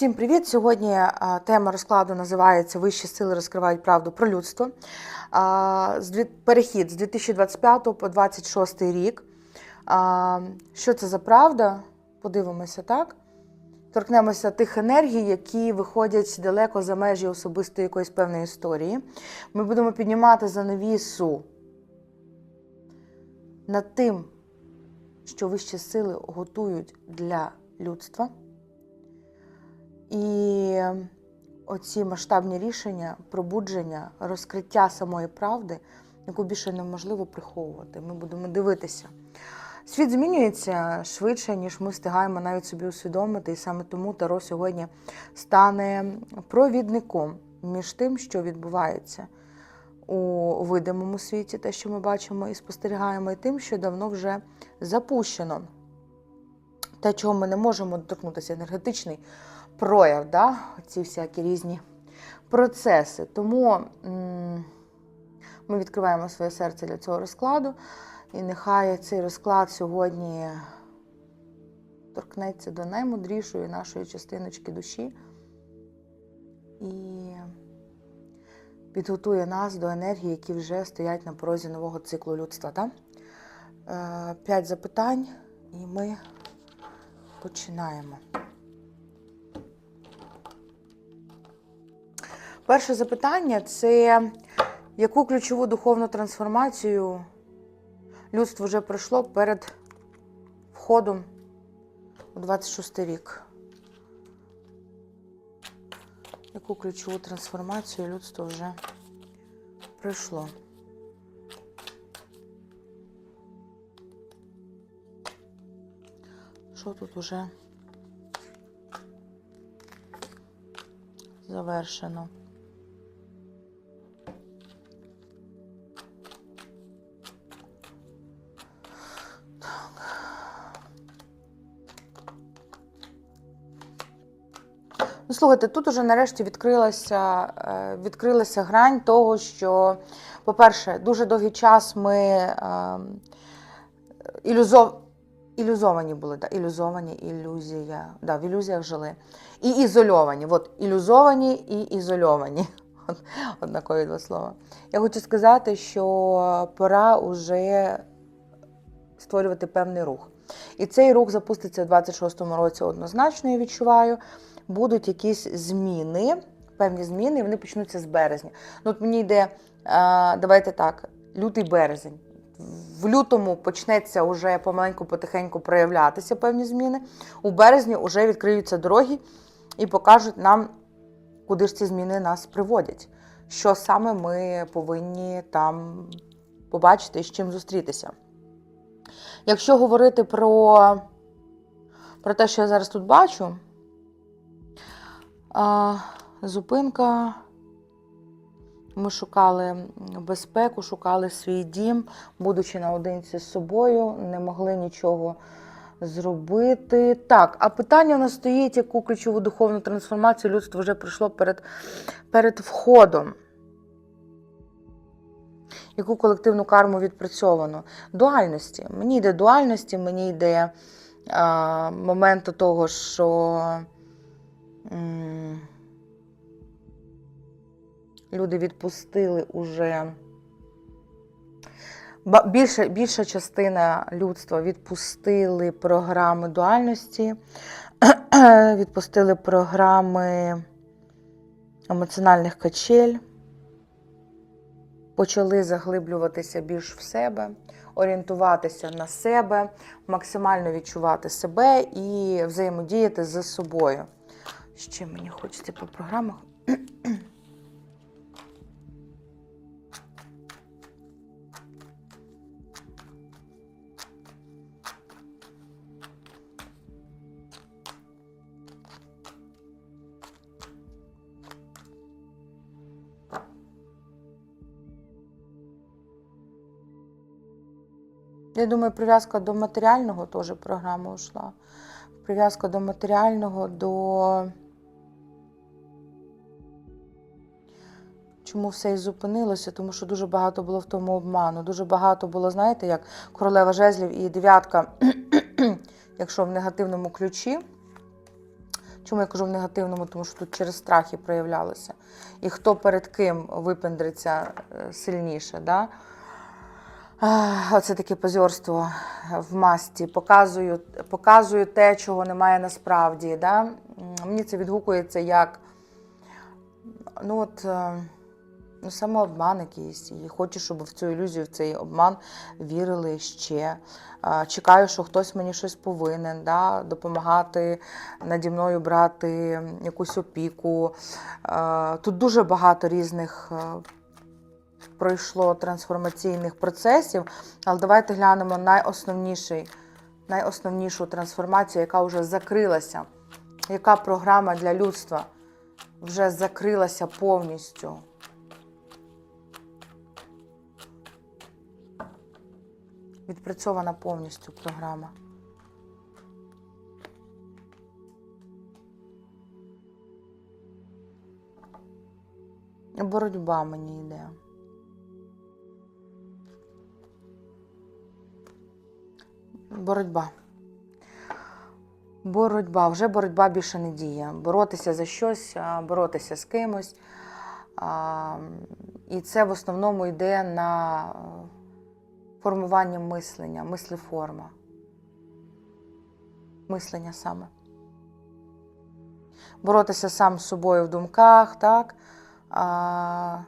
Всім привіт! Сьогодні а, тема розкладу називається Вищі сили розкривають правду про людство. Перехід з 2025 по 2026 рік. Що це за правда? Подивимося, так? Торкнемося тих енергій, які виходять далеко за межі особистої якоїсь певної історії. Ми будемо піднімати занавісу над тим, що вищі сили готують для людства. І оці масштабні рішення, пробудження, розкриття самої правди, яку більше неможливо приховувати. Ми будемо дивитися. Світ змінюється швидше, ніж ми встигаємо навіть собі усвідомити, і саме тому Таро сьогодні стане провідником між тим, що відбувається у видимому світі, те, що ми бачимо і спостерігаємо, і тим, що давно вже запущено. Те, чого ми не можемо доторкнутися, енергетичний прояв, да? ці всякі різні процеси. Тому ми відкриваємо своє серце для цього розкладу, і нехай цей розклад сьогодні торкнеться до наймудрішої нашої частиночки душі і підготує нас до енергії, які вже стоять на порозі нового циклу людства. Да? Е, П'ять запитань, і ми починаємо. Перше запитання це яку ключову духовну трансформацію людство вже пройшло перед входом у 26 рік? Яку ключову трансформацію людство вже пройшло? Що тут уже завершено? Слухайте, тут уже нарешті відкрилася, е, відкрилася грань того, що, по-перше, дуже довгий час ми е, ілюзов... ілюзовані були, да? ілюзовані, ілюзія, да, в ілюзіях жили. І ізольовані. От ілюзовані і ізольовані. Однакові два слова. Я хочу сказати, що пора вже створювати певний рух. І цей рух запуститься у 26-му році однозначно, я відчуваю. Будуть якісь зміни, певні зміни, і вони почнуться з березня. Ну, от мені йде, давайте так, лютий березень. В лютому почнеться вже помаленьку, потихеньку проявлятися певні зміни. У березні вже відкриються дороги і покажуть нам, куди ж ці зміни нас приводять. Що саме ми повинні там побачити і з чим зустрітися. Якщо говорити про, про те, що я зараз тут бачу, а, зупинка. Ми шукали безпеку, шукали свій дім, будучи наодинці з собою, не могли нічого зробити. Так, а питання у нас стоїть, яку ключову духовну трансформацію людство вже пройшло перед, перед входом. Яку колективну карму відпрацьовано? Дуальності. Мені йде дуальності, мені йде а, моменту того, що люди відпустили уже. Більша, більша частина людства відпустили програми дуальності, відпустили програми емоціональних качель, почали заглиблюватися більш в себе, орієнтуватися на себе, максимально відчувати себе і взаємодіяти з собою. Ще мені хочеться по програмах. Я думаю, прив'язка до матеріального теж програма йшла. Прив'язка до матеріального, до. Чому все і зупинилося? Тому що дуже багато було в тому обману. Дуже багато було, знаєте, як королева жезлів і дев'ятка, якщо в негативному ключі. Чому я кажу в негативному? Тому що тут через страхи проявлялося. І хто перед ким випендриться е, сильніше. Да? Оце таке позорство в масті. Показую, показую те, чого немає насправді. Да? Мені це відгукується як ну от, е, ну, самообман якийсь. І хочу, щоб в цю ілюзію, в цей обман вірили ще. Чекаю, що хтось мені щось повинен, да? допомагати наді мною брати якусь опіку. Тут дуже багато різних. е, Пройшло трансформаційних процесів, але давайте глянемо найосновніший, найосновнішу трансформацію, яка вже закрилася. Яка програма для людства вже закрилася повністю. Відпрацьована повністю програма. Боротьба мені йде. Боротьба. Боротьба. Вже боротьба більше не діє. Боротися за щось, боротися з кимось. І це в основному йде на формування мислення, мислеформа. Мислення саме. Боротися сам з собою в думках, так? А,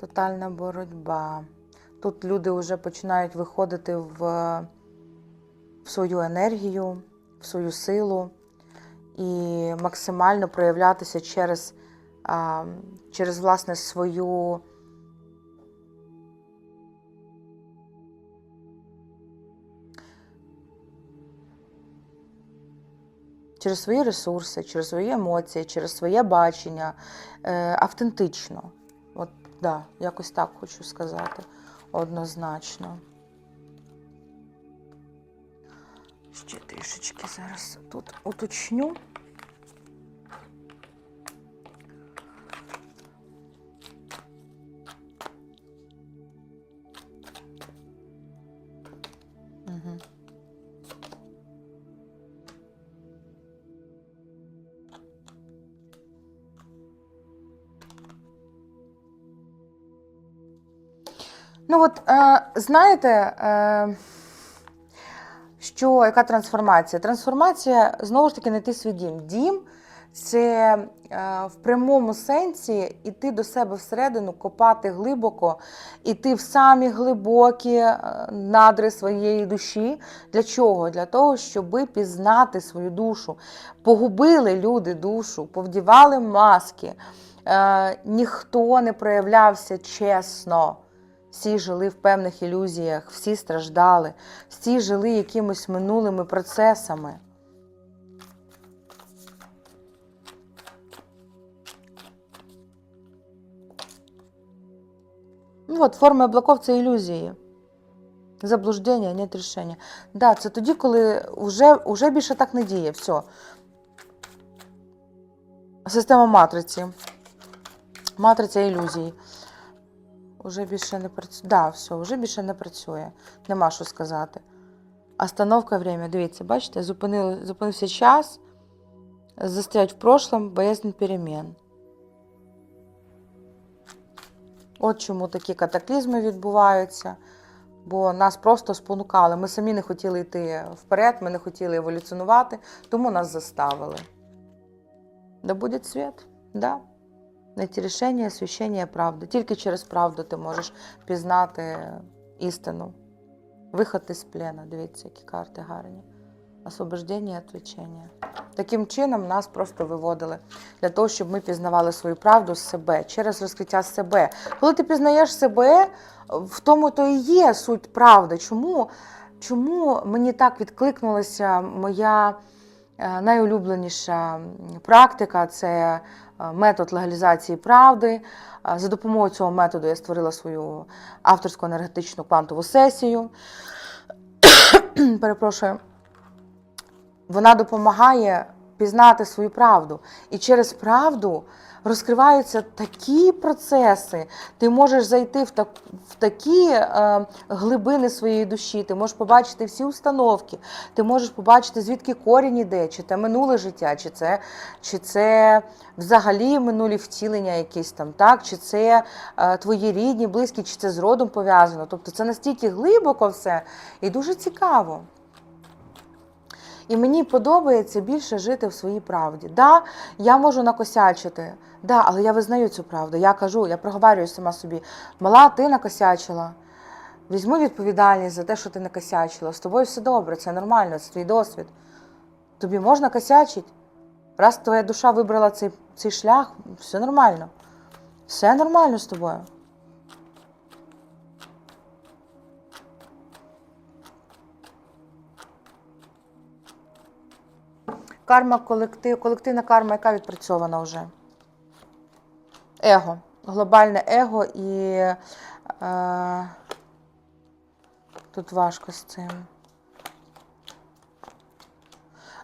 Тотальна боротьба. Тут люди вже починають виходити в, в свою енергію, в свою силу і максимально проявлятися через, а, через власне свою. Через свої ресурси, через свої емоції, через своє бачення е, автентично. От, да, якось так хочу сказати однозначно. Ще трішечки зараз тут уточню. Ну от, е, знаєте, е, що яка трансформація? Трансформація знову ж таки не ти свій дім. Дім це е, в прямому сенсі іти до себе всередину, копати глибоко, іти в самі глибокі е, надри своєї душі. Для чого? Для того, щоб пізнати свою душу. Погубили люди душу, повдівали маски, е, ніхто не проявлявся чесно. Всі жили в певних ілюзіях, всі страждали, всі жили якимось минулими процесами. Ну от, форма облаков це ілюзії. Заблуждення, нет рішення. Да, це тоді, коли вже, вже більше так не діє. Все. Система матриці. Матриця ілюзій. Уже більше не працює. Да, все, вже більше не працює. Нема що сказати. Остановка время. Дивіться, бачите, зупинили, зупинився час. Застрять в прошлом, боязнь перемен. От чому такі катаклізми відбуваються. Бо нас просто спонукали. Ми самі не хотіли йти вперед, ми не хотіли еволюціонувати, тому нас заставили. Да буде світ, да. Знайти рішення, освящення правди. Тільки через правду ти можеш пізнати істину. Виход із плена. Дивіться, які карти гарні. Освобождення і відвлечення. Таким чином нас просто виводили для того, щоб ми пізнавали свою правду з себе через розкриття себе. Коли ти пізнаєш себе, в тому то і є суть правди. Чому, чому мені так відкликнулася моя е, найулюбленіша практика це метод легалізації правди. Е, За допомогою цього методу я створила свою авторську енергетичну квантову сесію. Перепрошую. Вона допомагає пізнати свою правду. І через правду розкриваються такі процеси. Ти можеш зайти в, так, в такі е, глибини своєї душі, ти можеш побачити всі установки, ти можеш побачити, звідки корінь іде, чи це минуле життя, чи це, чи це взагалі минулі втілення якісь там, так? чи це е, твої рідні, близькі, чи це з родом пов'язано. Тобто це настільки глибоко все і дуже цікаво. І мені подобається більше жити в своїй правді. Да, я можу накосячити, да, але я визнаю цю правду. Я кажу, я проговорюю сама собі: мала, ти накосячила. Візьми відповідальність за те, що ти накосячила. З тобою все добре, це нормально, це твій досвід. Тобі можна косячити. Раз твоя душа вибрала цей, цей шлях, все нормально. Все нормально з тобою. Карма колектив, колективна карма, яка відпрацьована вже. Его. Глобальне его і е, тут важко з цим.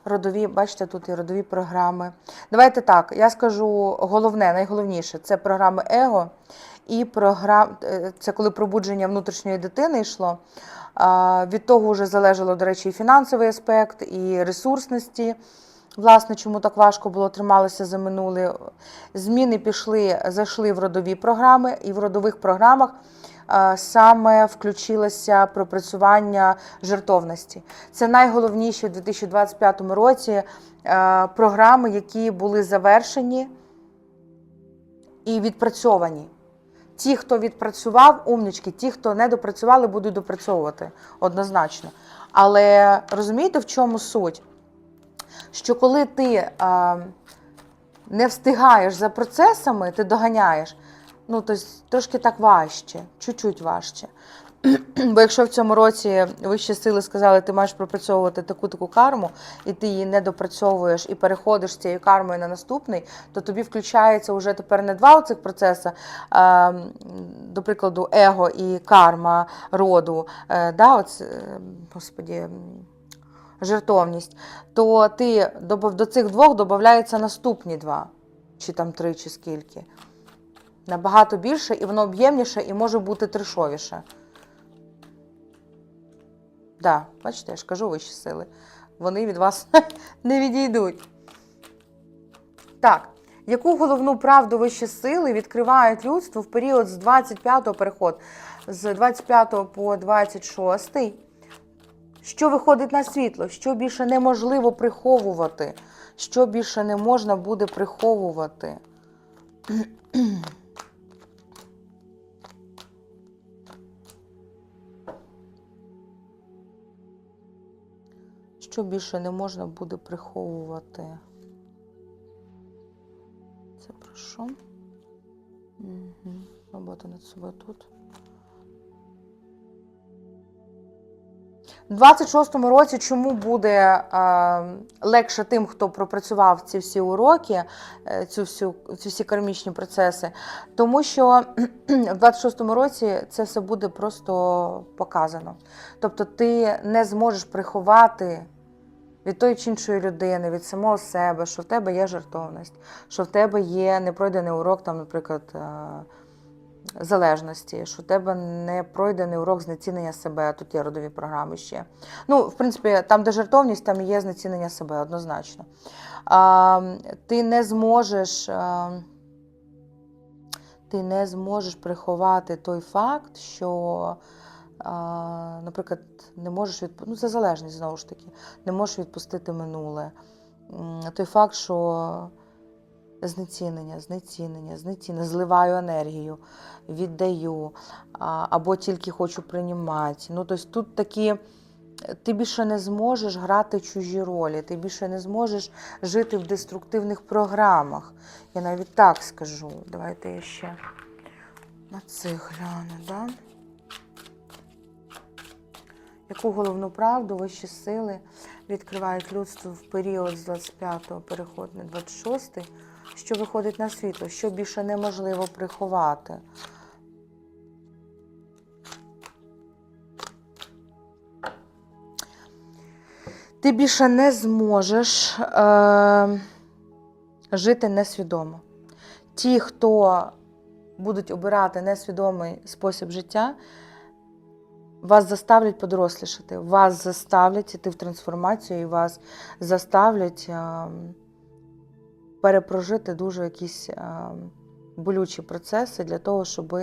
Родові, бачите, тут і родові програми. Давайте так, я скажу головне, найголовніше це програми Его і програм... е, це коли пробудження внутрішньої дитини йшло. Від того вже залежало, до речі, і фінансовий аспект, і ресурсності. Власне, чому так важко було трималися за минуле. Зміни пішли, зайшли в родові програми, і в родових програмах е, саме включилося пропрацювання жертовності. Це найголовніші у 2025 році е, програми, які були завершені і відпрацьовані. Ті, хто відпрацював, умнички, ті, хто не допрацювали, будуть допрацьовувати однозначно. Але розумієте, в чому суть? Що коли ти а, не встигаєш за процесами, ти доганяєш, ну, тобто трошки так важче, чуть-чуть важче. Бо якщо в цьому році вищі сили сказали, ти маєш пропрацьовувати таку таку карму, і ти її не допрацьовуєш і переходиш з цією кармою на наступний, то тобі включається вже тепер не два цих процеси, а, до прикладу, его і карма роду, е, да, от, е, господі, жертовність, то ти до цих двох додаються наступні два, чи там три, чи скільки. Набагато більше, і воно об'ємніше, і може бути трешовіше. Да, бачите, я ж кажу вищі сили. Вони від вас не відійдуть. Так, яку головну правду вищі сили відкривають людству в період з 25-го переход, з 25 по 26, що виходить на світло, що більше неможливо приховувати, що більше не можна буде приховувати. Що більше не можна буде приховувати? Це про що? Угу. Робота над собою тут. У 26-му році чому буде е, легше тим, хто пропрацював ці всі уроки, е, цю всю, ці всі кармічні процеси? Тому що в 26-му році це все буде просто показано. Тобто ти не зможеш приховати від тої чи іншої людини, від самого себе, що в тебе є жертовність, що в тебе є непройдений урок, там, наприклад, е, залежності, що в тебе не пройдений урок знецінення себе, тут є родові програми ще. Ну, в принципі, там, де жертовність, там є знецінення себе однозначно. А, Ти не зможеш. а, Ти не зможеш приховати той факт, що, наприклад, не можеш відпустити, ну це залежність знову ж таки, не можеш відпустити минуле. Той факт, що знецінення, знецінення, знецінення, зливаю енергію, віддаю, або тільки хочу приймати. Ну, тобто тут такі. Ти більше не зможеш грати чужі ролі, ти більше не зможеш жити в деструктивних програмах. Я навіть так скажу. Давайте я ще на цих гляну, да? Яку головну правду вищі сили відкривають людству в період з 25-го переходу на 26-й, що виходить на світло, що більше неможливо приховати. Ти більше не зможеш е, жити несвідомо. Ті, хто будуть обирати несвідомий спосіб життя, вас заставлять подорослішати, вас заставлять іти в трансформацію і вас заставлять е, перепрожити дуже якісь е, болючі процеси для того, щоб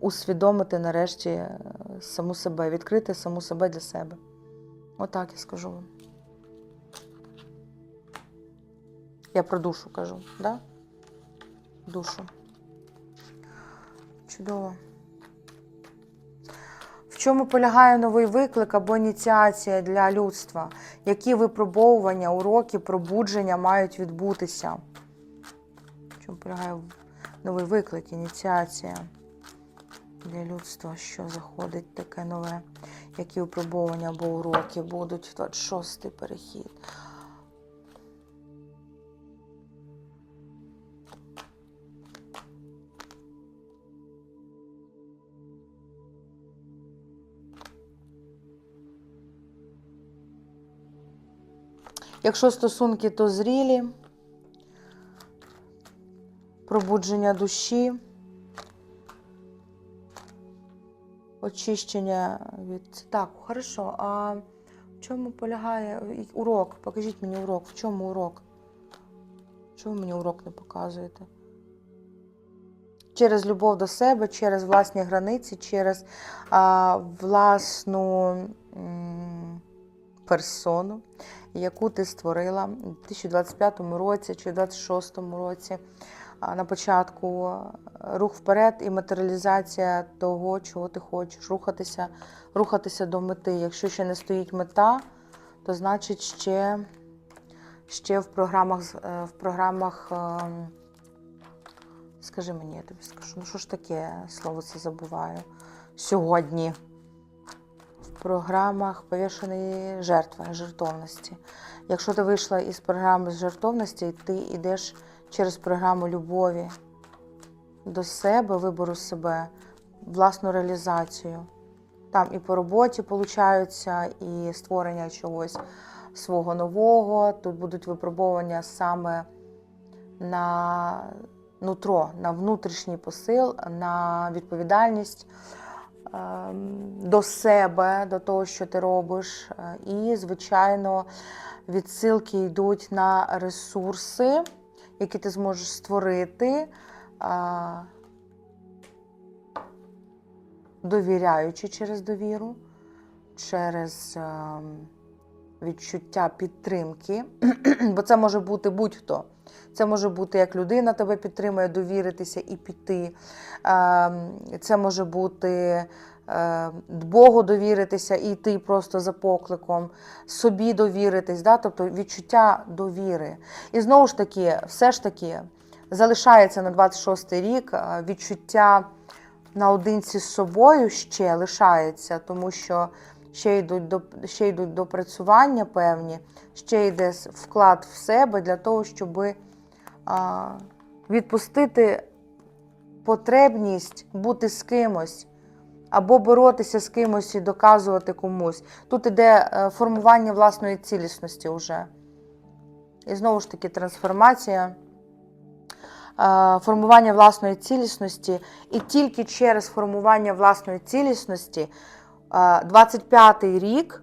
усвідомити нарешті е, саму себе, відкрити саму себе для себе. Отак я скажу вам. Я про душу кажу, да? Душу. Чудово. Чому полягає новий виклик або ініціація для людства? Які випробовування, уроки, пробудження мають відбутися? В чому полягає новий виклик, ініціація для людства? Що заходить таке нове? Які випробовування або уроки будуть? 26-й перехід. Якщо стосунки, то зрілі, пробудження душі, очищення від. Так, хорошо. А в чому полягає урок? Покажіть мені урок. В чому урок? Чому мені урок не показуєте? Через любов до себе, через власні границі, через а, власну м, персону яку ти створила у 2025 році чи 2026 році. На початку е, рух вперед і матеріалізація того, чого ти хочеш, рухатися, рухатися до мети. Якщо ще не стоїть мета, то значить ще, ще в програмах, е, в програмах. ем, Скажи мені, я тобі скажу, ну що ж таке слово це забуваю сьогодні програмах повішеної жертви, жертовності. Якщо ти вийшла із програми жертовності, ти йдеш через програму любові до себе, вибору себе, власну реалізацію. Там і по роботі получаються, і створення чогось свого нового. Тут будуть випробування саме на нутро, на внутрішній посил, на відповідальність до себе, до того, що ти робиш. Е, І, звичайно, відсилки йдуть на ресурси, які ти зможеш створити, довіряючи через довіру, через ем, відчуття підтримки. Бо це може бути будь-хто. Це може бути як людина тебе підтримує, довіритися і піти. Ем, Це може бути е, Богу довіритися і йти просто за покликом, собі довіритись, да? тобто відчуття довіри. І знову ж таки, все ж таки залишається на 26-й рік е, відчуття наодинці з собою ще лишається, тому що ще йдуть до ще йдуть допрацювання певні, ще йде вклад в себе для того, щоб а, відпустити потребність бути з кимось. Або боротися з кимось і доказувати комусь. Тут іде е, формування власної цілісності вже. І знову ж таки трансформація, е, формування власної цілісності. І тільки через формування власної цілісності, е, 25-й рік,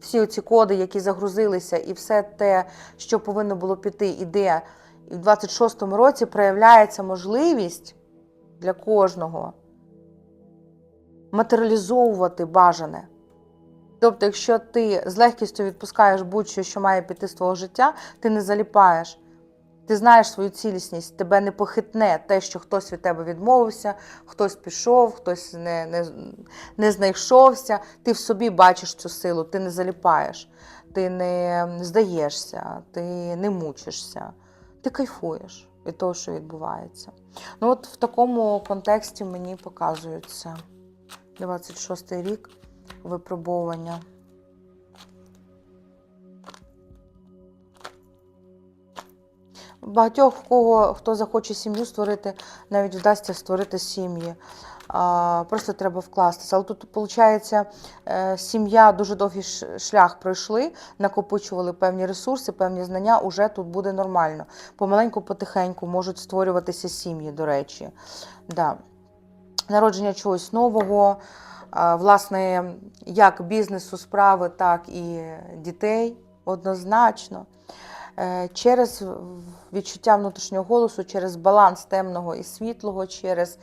всі ці коди, які загрузилися, і все те, що повинно було піти, іде. І в 26-му році проявляється можливість для кожного матеріалізовувати бажане. Тобто, якщо ти з легкістю відпускаєш будь-що, що має піти з твого життя, ти не заліпаєш. Ти знаєш свою цілісність, тебе не похитне те, що хтось від тебе відмовився, хтось пішов, хтось не, не, не знайшовся. Ти в собі бачиш цю силу, ти не заліпаєш, ти не здаєшся, ти не мучишся, ти кайфуєш від того, що відбувається. Ну от в такому контексті мені показується це. 26-й рік випробовування. Багатьох, кого хто захоче сім'ю створити, навіть вдасться створити сім'ї. просто треба вкластися. Але тут, виходить, сім'я дуже довгий шлях пройшли, накопичували певні ресурси, певні знання, уже тут буде нормально. Помаленьку, потихеньку можуть створюватися сім'ї, до речі. Да. Народження чогось нового, власне, як бізнесу, справи, так і дітей однозначно. Е, Через відчуття внутрішнього голосу, через баланс темного і світлого, через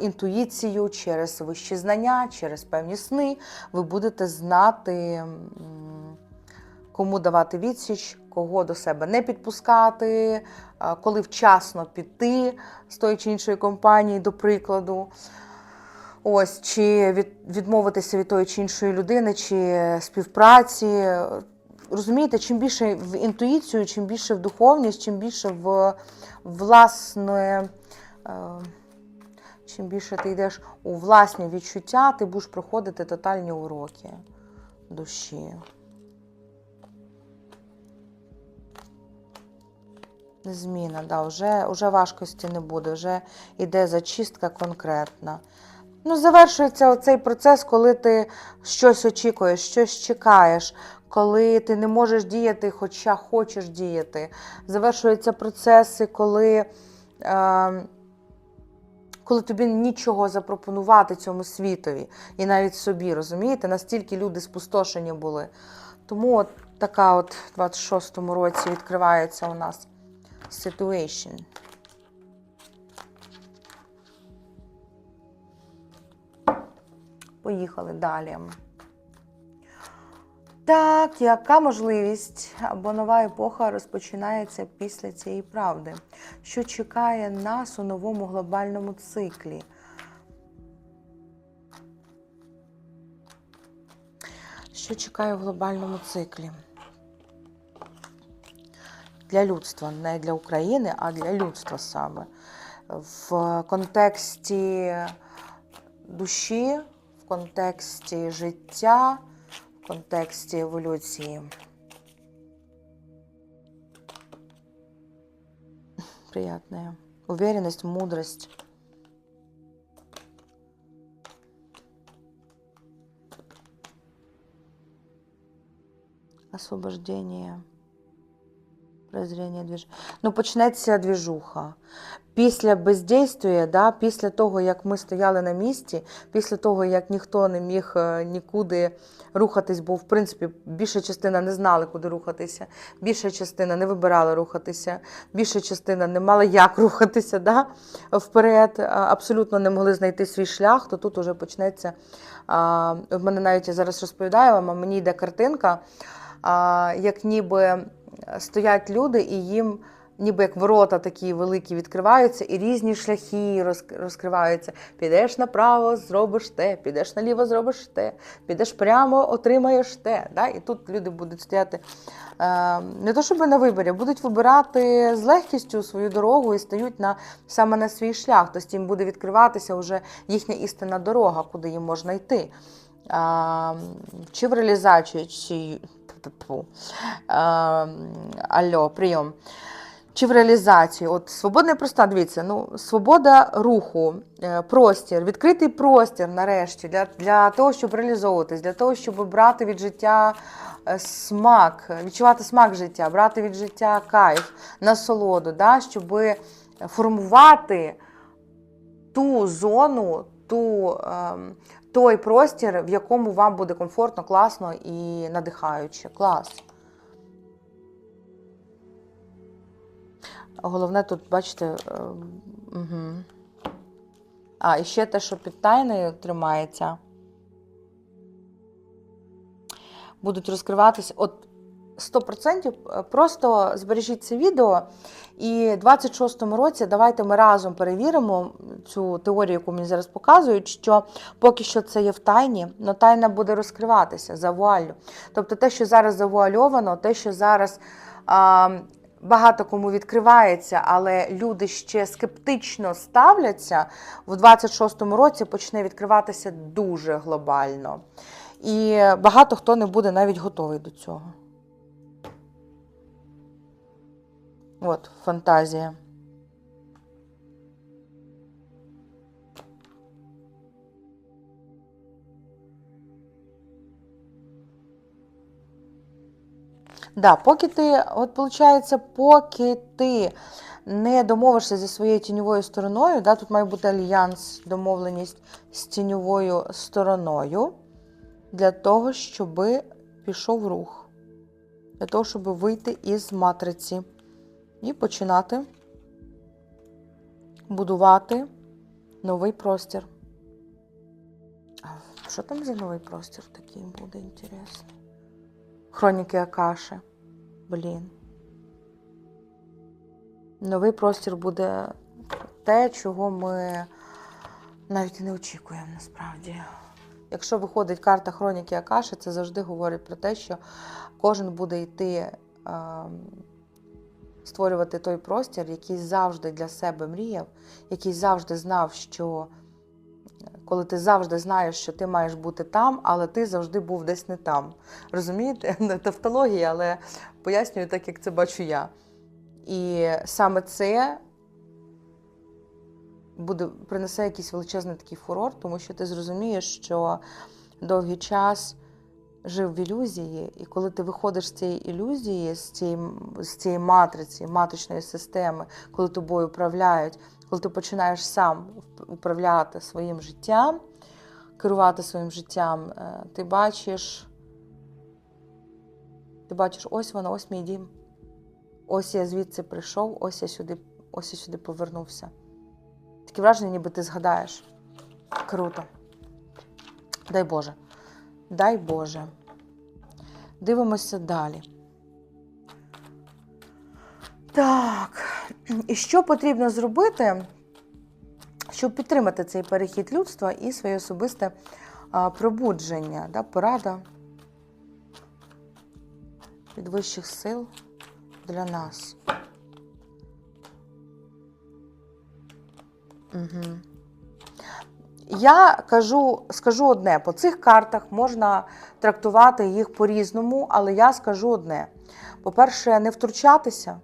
інтуїцію, через вищі знання, через певні сни, ви будете знати, кому давати відсіч, кого до себе не підпускати, коли вчасно піти з тої чи іншої компанії, до прикладу. Ось, чи від, відмовитися від тої чи іншої людини, чи співпраці. Розумієте, чим більше в інтуїцію, чим більше в духовність, чим більше в власне, е, чим більше ти йдеш у власні відчуття, ти будеш проходити тотальні уроки душі. Зміна, да, вже, вже важкості не буде, вже йде зачистка конкретна. Ну, завершується оцей процес, коли ти щось очікуєш, щось чекаєш, коли ти не можеш діяти, хоча хочеш діяти. Завершуються процеси, коли, е, коли тобі нічого запропонувати цьому світові і навіть собі, розумієте? Настільки люди спустошені були. Тому от така от в 26-му році відкривається у нас situation. Поїхали далі. Так, яка можливість або нова епоха розпочинається після цієї правди? Що чекає нас у новому глобальному циклі? Що чекає в глобальному циклі? Для людства, не для України, а для людства саме. В контексті душі, в контексті життя, в контексті еволюції. Приятная. Уверенность, мудрость. Освобождение. Прозріння двіж... Ну, почнеться двіжуха. Після бездействия, да, після того, як ми стояли на місці, після того, як ніхто не міг е, нікуди рухатись, бо в принципі більша частина не знали, куди рухатися, більша частина не вибирала рухатися, більша частина не мала як рухатися да, вперед, абсолютно не могли знайти свій шлях, то тут уже почнеться. А, в мене навіть я зараз розповідаю вам, а мені йде картинка, а, як ніби стоять люди і їм. Ніби як ворота такі великі відкриваються, і різні шляхи розкриваються. Підеш направо, зробиш те, підеш наліво, зробиш те, підеш прямо, отримаєш те. Да? І тут люди будуть стояти е, не то, щоб на виборі, будуть вибирати з легкістю свою дорогу і стають на, саме на свій шлях. Тобто їм буде відкриватися вже їхня істинна дорога, куди їм можна йти. А, чи в реалізацію, чи. А, Алло, прийом. Чи в реалізацію? От свободна і проста, дивіться, ну, свобода руху, е, простір, відкритий простір нарешті для, для того, щоб реалізовуватись, для того, щоб брати від життя е, смак, відчувати смак життя, брати від життя кайф, насолоду, да, щоб формувати ту зону, ту, ем, той простір, в якому вам буде комфортно, класно і надихаюче. Клас. Головне тут, бачите, угу. а, і ще те, що під тайною тримається. Будуть розкриватися. От 100% просто збережіть це відео. І в 26-му році давайте ми разом перевіримо цю теорію, яку мені зараз показують, що поки що це є в тайні, але тайна буде розкриватися за вуаллю. Тобто те, що зараз завуальовано, те, що зараз. А, багато кому відкривається, але люди ще скептично ставляться, в 26-му році почне відкриватися дуже глобально. І багато хто не буде навіть готовий до цього. От, фантазія. Да, поки ти, от виходить, поки ти не домовишся зі своєю тіньовою стороною, да, тут має бути альянс, домовленість з тіньовою стороною для того, щоб пішов рух, для того, щоб вийти із матриці і починати будувати новий простір. Що там за новий простір такий буде інтересний? Хроніки Акаши. Блін. Новий простір буде те, чого ми навіть не очікуємо насправді. Якщо виходить карта Хроніки Акаши, це завжди говорить про те, що кожен буде йти а, створювати той простір, який завжди для себе мріяв, який завжди знав, що коли ти завжди знаєш, що ти маєш бути там, але ти завжди був десь не там. Розумієте? Не тавтологія, але пояснюю так, як це бачу я. І саме це буде, принесе якийсь величезний такий фурор, тому що ти зрозумієш, що довгий час жив в ілюзії, і коли ти виходиш з цієї ілюзії, з цієї, з цієї матриці, матричної системи, коли тобою управляють, коли ти починаєш сам управляти своїм життям, керувати своїм життям, е, ти бачиш, ти бачиш, ось воно, ось мій дім. Ось я звідси прийшов, ось я сюди, ось я сюди повернувся. Таке враження, ніби ти згадаєш. Круто. Дай Боже. Дай Боже. Дивимося далі. Так. І що потрібно зробити, щоб підтримати цей перехід людства і своє особисте пробудження? Да? Порада від вищих сил для нас. Угу. Я кажу, скажу одне: по цих картах можна трактувати їх по-різному, але я скажу одне: по-перше, не втручатися,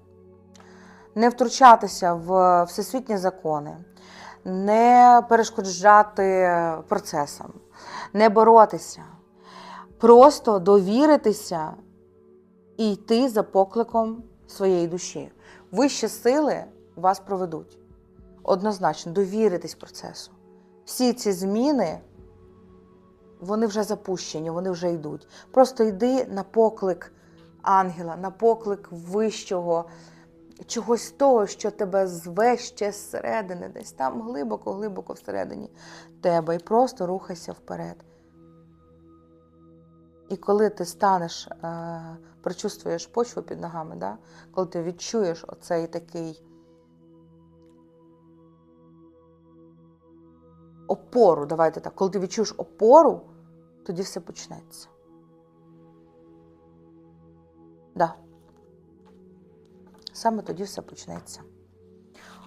не втручатися в всесвітні закони, не перешкоджати процесам, не боротися, просто довіритися і йти за покликом своєї душі. Вищі сили вас проведуть. Однозначно, довіритись процесу. Всі ці зміни, вони вже запущені, вони вже йдуть. Просто йди на поклик ангела, на поклик вищого, чогось того, що тебе зве ще зсередини, десь там глибоко-глибоко всередині тебе. І просто рухайся вперед. І коли ти станеш, е, прочувствуєш почву під ногами, да? коли ти відчуєш оцей такий опору, давайте так, коли ти відчуєш опору, тоді все почнеться. Да. Саме тоді все почнеться.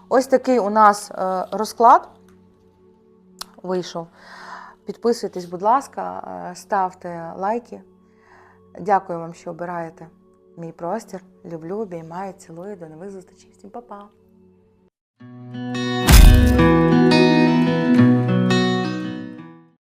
Ось такий у нас е, розклад вийшов. Підписуйтесь, будь ласка, е, ставте лайки. Дякую вам, що обираєте мій простір. Люблю, обіймаю, цілую. До нових зустрічей. Всім па-па!